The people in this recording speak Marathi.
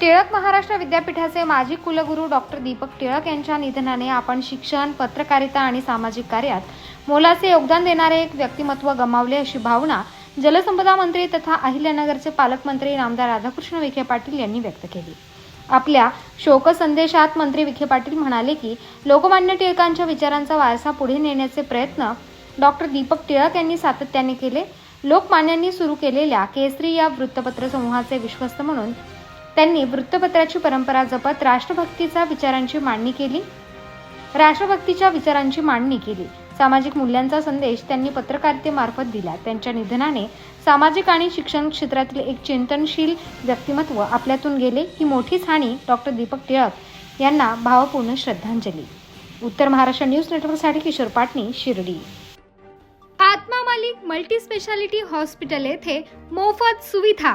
टिळक महाराष्ट्र विद्यापीठाचे माजी कुलगुरू डॉक्टर दीपक टिळक यांच्या निधनाने आपण शिक्षण पत्रकारिता आणि सामाजिक कार्यात मोलाचे योगदान देणारे एक व्यक्तिमत्व गमावले अशी भावना जलसंपदा मंत्री तथा अहिल्यानगरचे पालकमंत्री नामदार राधाकृष्ण विखे पाटील यांनी व्यक्त केली. आपल्या शोक संदेशात मंत्री विखे पाटील म्हणाले की लोकमान्य टिळकांच्या विचारांचा वारसा पुढे नेण्याचे प्रयत्न डॉक्टर दीपक टिळक यांनी सातत्याने केले. लोकमान्यांनी सुरू केलेल्या केसरी या वृत्तपत्र समूहाचे विश्वस्त म्हणून त्यांनी वृत्तपत्राची परंपरा जपत राष्ट्रभक्तीचा विचारांची मांडणी केली. राष्ट्रभक्तीच्या विचारांची मांडणी केली. सामाजिक मूल्यांचा संदेश त्यांनी पत्रकारितेमार्फत दिला. त्यांच्या निधनाने सामाजिक आणि शिक्षण क्षेत्रातील एक चिंतनशील व्यक्तिमत्व आपल्यातून गेले. ही मोठीच हानी डॉक्टर दीपक टिळक यांना भावपूर्ण श्रद्धांजली. उत्तर महाराष्ट्र न्यूज नेटवर्कसाठी Kishor Patni Shirdi. Atma Malik multi speciality hospital येथे मोफत सुविधा.